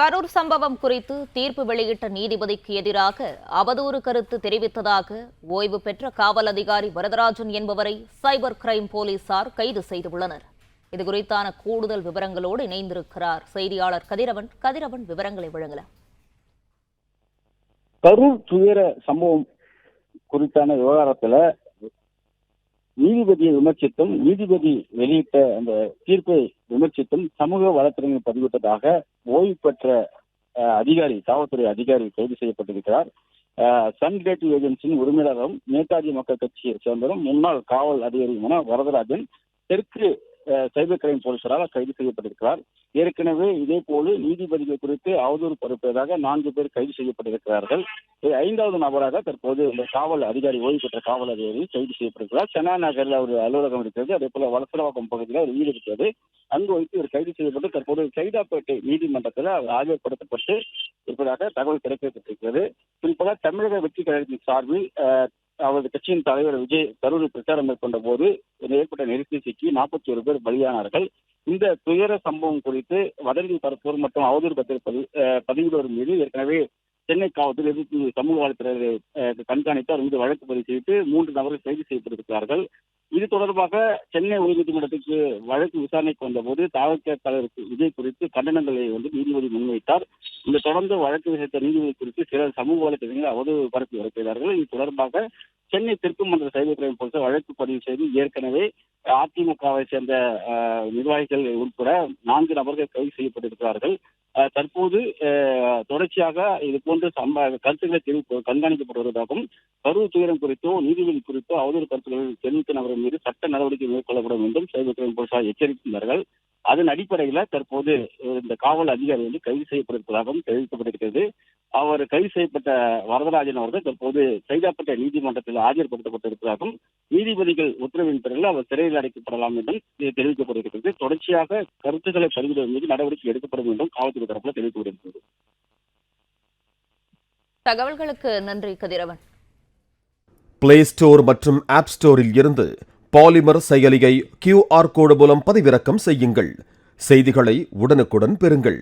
கரூர் சம்பவம் குறித்து தீர்ப்பு வெளியிட்ட நீதிபதிக்கு எதிராக அவதூறு கருத்து தெரிவித்ததாக ஓய்வு பெற்ற காவல் அதிகாரி வரதராஜன் என்பவரை சைபர் கிரைம் போலீசார் கைது செய்துள்ளனர். இதுகுறித்தான கூடுதல் விவரங்களோடு இணைந்திருக்கிறார் செய்தியாளர் கதிரவன். கதிரவன் விவரங்களை வழங்கலாம். கரூர் துயர சம்பவம் குறித்தான விவகாரத்துல நீதிபதியை விமர்சித்தும் நீதிபதி வெளியிட்ட அந்த தீர்ப்பை விமர்சித்தும் சமூக வலைத்தளங்களில் பதிவிட்டதாக ஓய்வு பெற்ற அதிகாரி காவல்துறை அதிகாரி கைது செய்யப்பட்டிருக்கிறார். சன் கிரியேட்டிவ் ஏஜென்சியின் உரிமையாளரும் நேதாஜி மக்கள் கட்சியை சேர்ந்தவரும் முன்னாள் காவல் அதிகாரியுமான வரதராஜன் தெற்கு சைபர் கிரைம் போலீசாரால் கைது செய்யப்பட்டிருக்கிறார். ஏற்கனவே இதே போல நீதிபதிகள் குறித்து அவதூறு பரப்பியதாக நான்கு பேர் கைது செய்யப்பட்டிருக்கிறார்கள். ஐந்தாவது நபராக தற்போது இந்த காவல் அதிகாரி ஓய்வு பெற்ற காவல் அதிகாரி கைது செய்யப்பட்டிருக்கிறார். சென்னா நகரில் ஒரு அலுவலகம் இருக்கிறது. அதே போல வளசரவாக்கம் பகுதியில் ஒரு வீடு இருக்கிறது. அங்கு வைத்து இவர் கைது செய்யப்பட்டு தற்போது சைதாப்பேட்டை நீதிமன்றத்தில் அவர் ஆஜர்படுத்தப்பட்டு இருப்பதாக தகவல் கிடைக்கப்பட்டிருக்கிறது. குறிப்பாக தமிழக வெற்றி கழகத்தின் சார்பில் அவரது கட்சியின் தலைவர் விஜய் கரூரில் பிரச்சாரம் மேற்கொண்ட போது ஏற்பட்ட நெருக்கடி சிக்கி நாற்பத்தி ஒரு பேர் பலியானார்கள். இந்த துயர சம்பவம் குறித்து வதந்தி பரப்புவோர் மற்றும் அவதூறு பத்திரிகை பதிவிடுவோர் மீது ஏற்கனவே சென்னை காவல்துறை எதிர்த்து சமூக வாழ்த்து கண்காணித்து அவர் மீது வழக்கு பதிவு செய்து மூன்று நபர்கள் கைது செய்யப்பட்டிருக்கிறார்கள். இது தொடர்பாக சென்னை உயர்நீதிமன்றத்துக்கு வழக்கு விசாரணைக்கு வந்தபோது தாவக தலைவருக்கு விஜய் குறித்து கண்டனங்களை வந்து நீதிபதி முன்வைத்தார். இந்த தொடர்ந்து வழக்கு விசாரித்த நீதிபதி குறித்து சிலர் சமூக வலைத்தளங்களில் அவதூறு பரப்பி வருகிறார்கள் இது தொடர்பாக சென்னை தெற்கு மண்டல சைபர் கிரைம் போலீசார் வழக்கு பதிவு செய்து ஏற்கனவே அதிமுகவை சேர்ந்த நிர்வாகிகள் உட்பட நான்கு நபர்கள் கைது செய்யப்பட்டிருக்கிறார்கள். தற்போது தொடர்ச்சியாக இது போன்ற சம்ப கருத்துக்களை தெரிவி கண்காணிக்கப்பட்டு வருவதாகவும் கருவு துயரம் குறித்தோ நீதிபதி குறித்தோ அவதூறு கருத்துக்கள் தெரிவித்த நபர்கள் மீது சட்ட நடவடிக்கை மேற்கொள்ளப்படும் என்றும் சைபர் கிரைம் போலீசார் எச்சரித்துள்ளார்கள் அதன் அடிப்படையில் தற்போது இந்த காவல் அதிகாரி வந்து கைது செய்யப்பட்டிருப்பதாகவும் தெரிவிக்கப்பட்டிருக்கிறது. அவர் கைது செய்யப்பட்ட வரதராஜன் அவர்கள் தற்போது சைதாப்பேட்டை நீதிமன்றத்தில் ஆஜர்படுத்தப்பட்டிருப்பதாகவும் நீதிபதிகள் உத்தரவின் பிறகு அவர் சிறையில் அடைக்கப்படலாம் என்றும் இது தெரிவிக்கப்பட்டிருக்கிறது தொடர்ச்சியாக கருத்துக்களை பதிவிடுவதன் மீது நடவடிக்கை எடுக்கப்படும் என்றும் காவல்துறை தரப்பில் தெரிவிக்கப்பட்டிருக்கிறது தகவல்களுக்கு நன்றி கதிரவன். பிளே ஸ்டோர் மற்றும் ஆப் ஸ்டோரில் இருந்து பாலிமர் செயலியை கியூஆர் கோடு மூலம் பதிவிறக்கம் செய்யுங்கள். செய்திகளை உடனுக்குடன் பெறுங்கள்.